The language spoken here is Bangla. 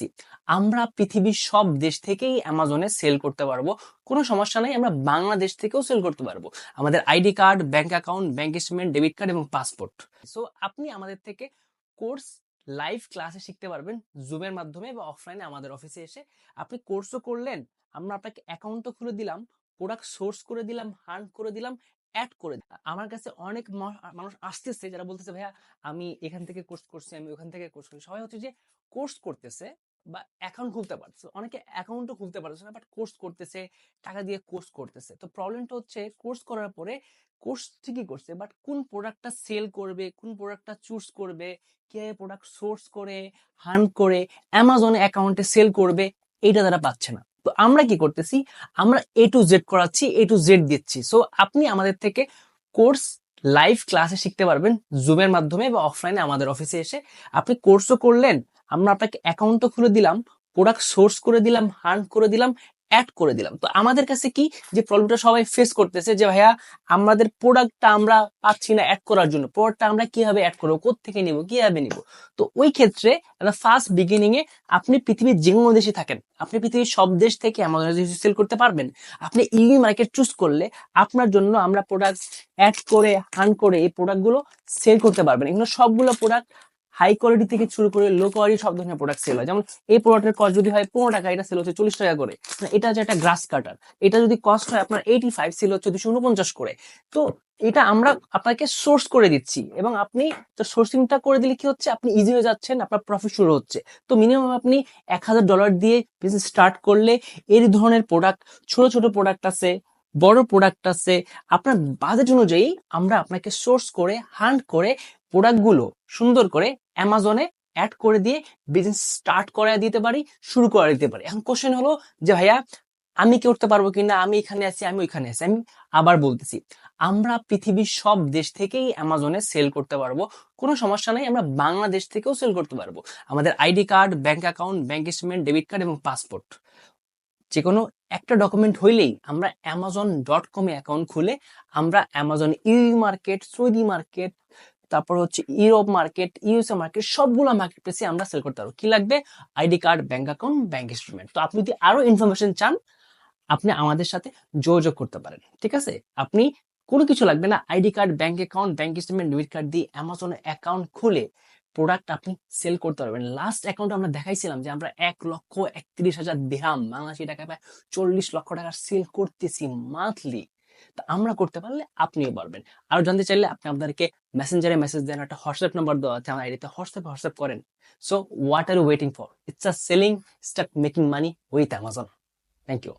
করতেছি আমরা পৃথিবীর সব দেশ থেকেই অ্যামাজনে সেল করতে পারব। কোনো সমস্যা নাই, আমরা বাংলাদেশ থেকেও সেল করতে পারব। আমাদের ID card bank account bank statement debit card এবং পাসপোর্ট সো আপনি আমাদের থেকে কোর্স লাইভ ক্লাসে শিখতে পারবেন জুমের মাধ্যমে বা অফলাইনে আমাদের অফিসে এসে। আপনি কোর্সও করলেন, আমরা আপনাকে অ্যাকাউন্টও খুলে দিলাম প্রোডাক্ট সোর্স করে দিলাম হান্ট করে দিলাম অ্যাড করে। আমার কাছে অনেক মানুষ আসতেছে, যারা বলতেছে, ভাইয়া, আমি এখান থেকে কোর্স করছি, আমি ওখান থেকে কোর্স করছি সবাই হচ্ছে যে কোর্স করতেছে বা অ্যাকাউন্ট খুলতে পারছে অনেকে অ্যাকাউন্টও খুলতে পারছে না বাট কোর্স করতেছে, টাকা দিয়ে কোর্স করতেছে। তো প্রবলেমটা হচ্ছে কোর্স করার পরে কোর্স ঠিকই করছে বাট কোন প্রোডাক্টটা সেল করবে, কোন প্রোডাক্টটা চুজ করবে, কে প্রোডাক্ট সোর্স করে হান্ট করে অ্যামাজনে অ্যাকাউন্টে সেল করবে, এইটা তারা পাচ্ছে না। তো আমরা কি করতেছি, আমরা এ টু জেড করাচ্ছি এ টু জেড দিচ্ছি। সো আপনি আমাদের থেকে কোর্স লাইভ ক্লাসে শিখতে পারবেন জুমের মাধ্যমে বা অফলাইনে আমাদের অফিসে এসে। আপনি কোর্সও করলেন আমরা আপনাকে অ্যাকাউন্টও খুলে দিলাম প্রোডাক্ট সোর্স করে দিলাম হান্ট করে দিলাম অ্যাড করে দিলাম। তো আমাদের কাছে কি? যে প্রবলেমটা সবাই ফেস করতেছে যে, ভাইয়া, আমাদের প্রোডাক্টটা আমরা পাচ্ছি না অ্যাড করার জন্য। প্রোডাক্টটা আমরা কীভাবে অ্যাড করব? কোথেকে নিব? কীভাবে নিব? তো ওই ক্ষেত্রে ফার্স্ট বিগিনিং এ আপনি পৃথিবীর যে কোনো দেশে থাকেন। আপনি পৃথিবীর সব দেশ থেকে অ্যামাজনে সেল করতে পারবেন। আপনি ইউ মার্কেট চুজ করলে আপনার জন্য আমরা প্রোডাক্ট অ্যাড করে হান করে এই প্রোডাক্টগুলো সেল করতে পারবেন। এগুলো সবগুলো প্রোডাক্ট হাই কোয়ালিটি থেকে শুরু করে লো কোয়ালিটি সব ধরনের প্রোডাক্ট সেল হয়। যেমন এই প্রোডাক্টের কস্ট যদি হয় পনেরো টাকা, এটা সেল হচ্ছে চল্লিশ টাকা করে। মানে এটা হচ্ছে একটা গ্রাস কাটার এটা যদি কস্ট হয় আপনার এইটি ফাইভ সেল হচ্ছে দুশো উনপঞ্চাশ করে। তো এটা আমরা আপনাকে সোর্স করে দিচ্ছি এবং আপনি তো সোর্সিংটা করে দিলে কি হচ্ছে? আপনি ইজি হয়ে যাচ্ছেন, আপনার প্রফিট শুরু হচ্ছে। তো মিনিমাম আপনি এক হাজার ডলার দিয়ে বিজনেস স্টার্ট করলে এই ধরনের প্রোডাক্ট ছোট ছোট প্রোডাক্ট আছে বড় প্রোডাক্ট আছে, আপনার বাজেট অনুযায়ী আমরা আপনাকে সোর্স করে হান্ট করে প্রোডাক্টগুলো সুন্দর করে অ্যামাজনে অ্যাড করে দিয়ে বিজনেস স্টার্ট করে দিতে পারি, শুরু করে দিতে পারি। এখন কোশ্চেন হলো যে ভাইয়া, আমি কি করতে পারব কিনা? আমি এখানে আছি, আমি ওইখানে আছি। আমি আবার বলতেছি, আমরা পৃথিবীর সব দেশ থেকেই অ্যামাজনে সেল করতে পারব। কোনো সমস্যা নাই, আমরা বাংলাদেশ থেকেও সেল করতে পারব। আমাদের ID card bank account bank statement debit card এবং পাসপোর্ট যে কোনো একটা ডকুমেন্ট হইলেই আমরা অ্যামাজন ডট কমে অ্যাকাউন্ট খুলে আমরা Amazon EU market Saudi market তারপর হচ্ছে ইউরোপ মার্কেট ইউএসএ মার্কেট সবগুলো মার্কেট প্লেসে আমরা সেল করতে পারব। কি লাগবে? ID card bank account bank statement তো আপনি যদি আরও ইনফরমেশন চান, আপনি আমাদের সাথে যোগাযোগ করতে পারেন। ঠিক আছে? আপনি কোনো কিছু লাগবে না। ID card bank account bank statement debit card দিয়ে অ্যামাজনে অ্যাকাউন্ট খুলে প্রোডাক্ট আপনি সেল করতে পারবেন। লাস্ট অ্যাকাউন্ট আমরা দেখাইছিলাম যে আমরা এক লক্ষ একত্রিশ হাজার দেহাম বাংলাদেশি টাকা প্রায় চল্লিশ লক্ষ টাকা সেল করতেছি মান্থলি তা আমরা করতে পারলে আপনিও পারবেন। আর জানতে চাইলে আপনি আপনাদেরকে মেসেঞ্জারে মেসেজ দেন, একটা হোয়াটসঅ্যাপ নাম্বার দেওয়া আছে, আমার আইডিতে হোয়াটসঅ্যাপ হোয়াটসঅ্যাপ করেন। So what are waiting for it's a selling start making money with Amazon thank you